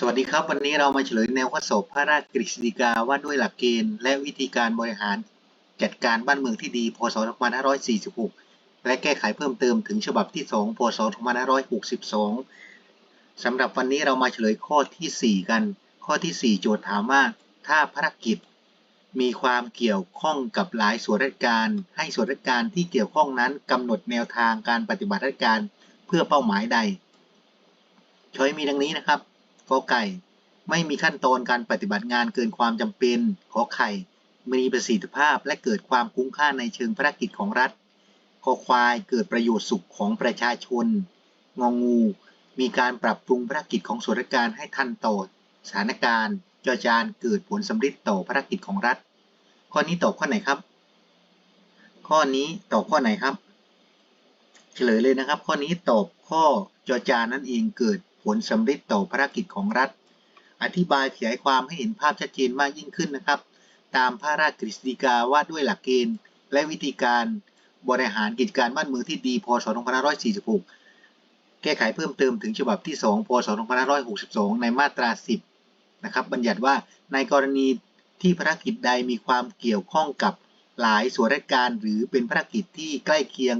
สวัสดีครับ วันนี้เรามาเฉลยแนวข้อสอบพระราชกฤษฎีกาว่าด้วยหลักเกณฑ์ และวิธีการบริหารจัดการบ้านเมืองที่ดี พศ 2546 และแก้ไขเพิ่มเติมถึงฉบับที่ 2 พศ 2562 สำหรับวันนี้เรามาเฉลยข้อที่ 4 กัน ข้อทีสี่4 โจทย์ถามว่า ถ้าภารกิจ มีความเกี่ยวข้องกับหลายส่วนราชการ ให้ส่วนราชการที่เกี่ยวข้องนั้นกำหนดแนวทางการปฏิบัติราชการเพื่อเป้าหมายใดช้อยมีดังนี้นะครับ กอไก่ ไม่มีขั้นตอนการปฏิบัติงานเกินความจำเป็น ขอไข่ มีประสิทธิภาพและเกิดความคุ้มค่าในเชิงภารกิจของรัฐคอควายเกิดประโยชน์สุขของประชาชน งองู มีการปรับปรุงภารกิจของส่วนราชการให้ทันต่อสถานการณ์จอจานเกิดผลสำเร็จต่อภารกิจของรัฐ ข้อนี้ตอบข้อไหนครับ ข้อนี้ตอบข้อไหนครับ เฉลยเลยนะครับ ข้อนี้ตอบข้อจอจานนั่นเองเกิด ลสำเร็จต่อภารกิจของรัฐ อธิบายขยายความให้เห็นภาพชัดเจนมากยิ่งขึ้นนะครับ ตามพระราชกฤษฎีกาว่าด้วยหลักเกณฑ์ และวิธีการบริหารกิจการบ้านเมืองที่ดีพศ 2546 แก้ไขเพิ่มเติมถึงฉบับที่ 2 พศ 2562 ในมาตรา 10 นะครับ บัญญัติว่าในกรณีที่ภารกิจใดมีความเกี่ยวข้องกับหลายส่วนราชการหรือเป็นภารกิจที่ใกล้เคียง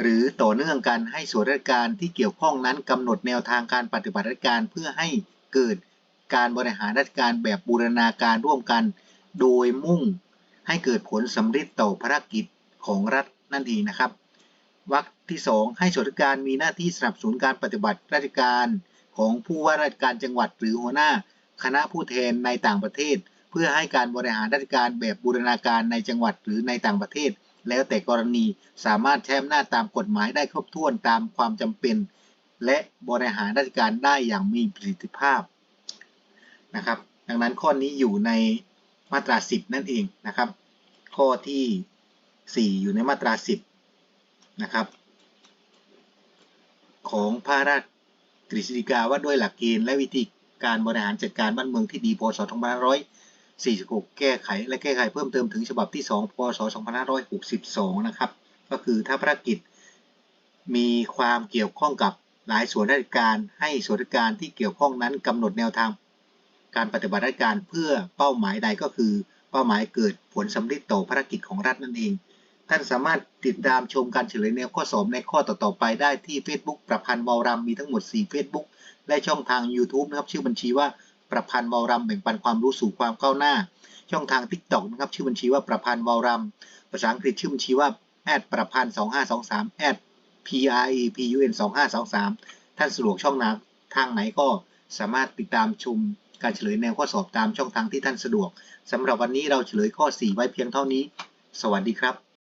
หรือต่อเนื่องกันให้ส่วนราชการที่เกี่ยวข้องนั้นกำหนดแนวทางการปฏิบัติราชการเพื่อให้เกิดการบริหารราชการแบบบูรณาการร่วมกัน โดยมุ่งให้เกิดผลสำเร็จต่อภารกิจของรัฐนั่นเองนะครับวรรคที่ 2 ให้ส่วนราชการมีหน้าที่สนับสนุนการปฏิบัติราชการของผู้ว่าราชการจังหวัดหรือหัวหน้า คณะผู้แทนในต่างประเทศ เพื่อให้การบริหารราชการแบบบูรณาการในจังหวัดหรือในต่างประเทศ แล้วแต่กรณีสามารถใช้อำนาจตามกฎหมายได้ครบถ้วนตามความจำเป็น และบริหารราชการได้อย่างมีประสิทธิภาพนะครับ ดังนั้นข้อนี้อยู่ในมาตรา 10 นั่นเองนะครับ ข้อที่ 4 อยู่ในมาตรา 10 นะครับ ของพระราชกฤษฎีกาว่าด้วยหลักเกณฑ์และวิธีการบริหารจัดการบ้านเมืองที่ดีพศ 46 แก้ไข และแก้ไขเพิ่มเติมถึงฉบับที่ 2 พศ 2562 นะครับ ก็คือถ้าภารกิจมีความเกี่ยวข้องกับหลายส่วนราชการ ให้ส่วนราชการที่เกี่ยวข้องนั้นกำหนดแนวทาง การปฏิบัติราชการเพื่อเป้าหมายใดก็คือ เป้าหมายเกิดผลสำเร็จต่อภารกิจของรัฐนั่นเอง ท่านสามารถติดตามชมการเฉลยแนวข้อสอบในข้อต่อๆไปได้ที่ Facebook ประพันธ์เบารำมีทั้งหมด 4 Facebook และช่องทาง YouTube นะครับชื่อบัญชีว่า ประพันธ์เบารำแบ่งปันความรู้สู่ความก้าวหน้า ช่องทาง TikTok นะครับ ชื่อบัญชีว่าประพันธ์เบารำภาษาอังกฤษชื่อบัญชีว่าแอดประพันธ์2523แอด p r e p u n 2523ท่านสะดวกช่องทางทางไหนก็สามารถติดตามชมการเฉลยแนวข้อสอบตามช่องทางที่ท่านสะดวกสำหรับวันนี้เราเฉลยข้อ 4 ไว้เพียงเท่านี้ สวัสดีครับ